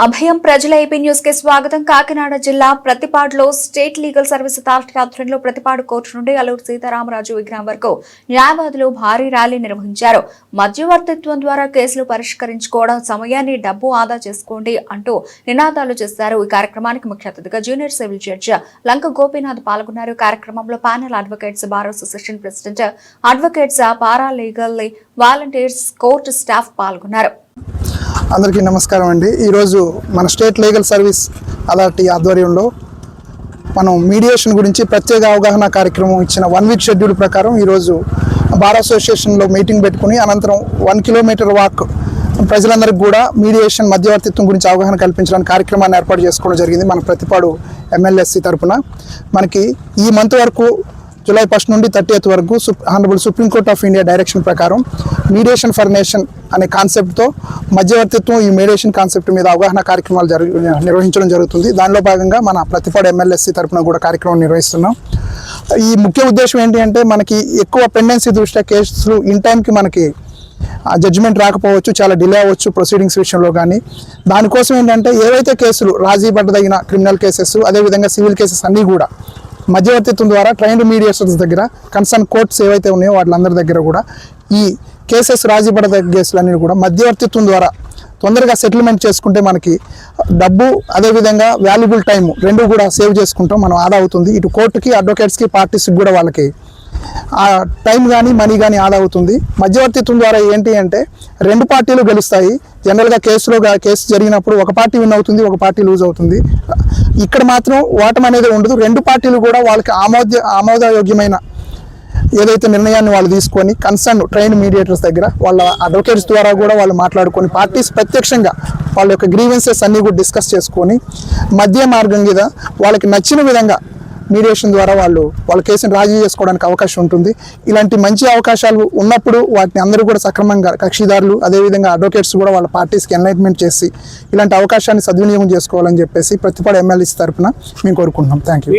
అభయం ప్రజల ఏపీ న్యూస్కి స్వాగతం. కాకినాడ జిల్లా ప్రతిపాడులో స్టేట్ లీగల్ సర్వీస్ అథారిటీ ఆధ్వర్యంలో ప్రతిపాడు కోర్టు నుండి అల్లూరు సీతారామరాజు విగ్రహం వరకు న్యాయవాదులు భారీ ర్యాలీ నిర్వహించారు. మధ్యవర్తిత్వం ద్వారా కేసులు పరిష్కరించుకోవడం సమయాన్ని డబ్బు ఆదా చేసుకోండి అంటూ నినాదాలు చేశారు. ఈ కార్యక్రమానికి ముఖ్య అతిథిగా junior civil judge Lanka Gopinath పాల్గొన్నారు. ఈ కార్యక్రమంలో panel advocates bar association president advocates para legal volunteers court staff పాల్గొన్నారు. అందరికీ నమస్కారం అండి. ఈరోజు మన స్టేట్ లీగల్ సర్వీస్ అథారిటీ ఆధ్వర్యంలో మనం మీడియేషన్ గురించి ప్రత్యేక అవగాహన కార్యక్రమం ఇచ్చిన వన్ వీక్ షెడ్యూల్ ప్రకారం ఈరోజు బార్ అసోసియేషన్లో మీటింగ్ పెట్టుకుని అనంతరం వన్ కిలోమీటర్ వాక్ ప్రజలందరికీ కూడా మీడియేషన్ మధ్యవర్తిత్వం గురించి అవగాహన కల్పించడానికి కార్యక్రమాన్ని ఏర్పాటు చేసుకోవడం జరిగింది మన ప్రతిపాడు ఎమ్మెల్యేసీ తరపున. మనకి ఈ మంత్ వరకు జూలై ఫస్ట్ నుండి థర్టీ వరకు సు honourable supreme court of India direction ప్రకారం మీడియేషన్ ఫర్ నేషన్ అనే కాన్సెప్ట్తో మధ్యవర్తిత్వం ఈ మీడియేషన్ కాన్సెప్ట్ మీద అవగాహన కార్యక్రమాలు జరుగు నిర్వహించడం జరుగుతుంది. దానిలో భాగంగా మన ప్రతిపాడు ఎమ్మెల్యేసీ తరపున కూడా కార్యక్రమం నిర్వహిస్తున్నాం. ఈ ముఖ్య ఉద్దేశం ఏంటి అంటే మనకి ఎక్కువ పెండెన్సీ దృష్ట్యా కేసులు ఇన్ టైంకి మనకి జడ్జిమెంట్ రాకపోవచ్చు చాలా డిలే అవ్వచ్చు ప్రొసీడింగ్స్ విషయంలో కానీ దానికోసం ఏంటంటే ఏవైతే కేసులు రాజీ పడ్డదగిన క్రిమినల్ కేసెస్ అదేవిధంగా సివిల్ కేసెస్ అన్నీ కూడా మధ్యవర్తిత్వం ద్వారా ట్రైన్డ్ మీడియేటర్స్ దగ్గర కన్సర్న్ కోర్ట్స్ ఏవైతే ఉన్నాయో వాళ్ళందరి దగ్గర కూడా ఈ కేసెస్ రాజీ కేసులన్నీ కూడా మధ్యవర్తిత్వం ద్వారా తొందరగా సెటిల్మెంట్ చేసుకుంటే మనకి డబ్బు అదేవిధంగా వాల్యుబుల్ టైం రెండు కూడా సేవ్ చేసుకుంటాం మనం ఆదా అవుతుంది. ఇటు కోర్టుకి అడ్వకేట్స్కి పార్టీస్కి కూడా వాళ్ళకి టైం కానీ మనీ కానీ ఆదా అవుతుంది. మధ్యవర్తిత్వం ద్వారా ఏంటి అంటే రెండు పార్టీలు గెలుస్తాయి. జనరల్గా కేసులో కేసు జరిగినప్పుడు ఒక పార్టీ విన్ అవుతుంది ఒక పార్టీ లూజ్ అవుతుంది. ఇక్కడ మాత్రం ఓటం అనేది ఉండదు. రెండు పార్టీలు కూడా వాళ్ళకి ఆమోద ఆమోదయోగ్యమైన ఏదైతే నిర్ణయాన్ని వాళ్ళు తీసుకొని కన్సర్న్ ట్రైన్ మీడియేటర్స్ దగ్గర వాళ్ళ అడ్వకేట్స్ ద్వారా కూడా వాళ్ళు మాట్లాడుకొని పార్టీస్ ప్రత్యక్షంగా వాళ్ళ యొక్క గ్రీవెన్సెస్ అన్నీ కూడా డిస్కస్ చేసుకొని మధ్య మార్గం మీద వాళ్ళకి నచ్చిన విధంగా మీడియేషన్ ద్వారా వాళ్ళు వాళ్ళ కేసుని రాజీ చేసుకోవడానికి అవకాశం ఉంటుంది. ఇలాంటి మంచి అవకాశాలు ఉన్నప్పుడు వాటిని అందరూ కూడా సక్రమంగా కక్షిదారులు అదేవిధంగా అడ్వకేట్స్ కూడా వాళ్ళ పార్టీస్కి ఎన్లైట్మెంట్ చేసి ఇలాంటి అవకాశాన్ని సద్వినియోగం చేసుకోవాలని చెప్పేసి ప్రతిపాడు ఎమ్మెల్యేస్ తరఫున మేము కోరుకుంటున్నాం. Thank you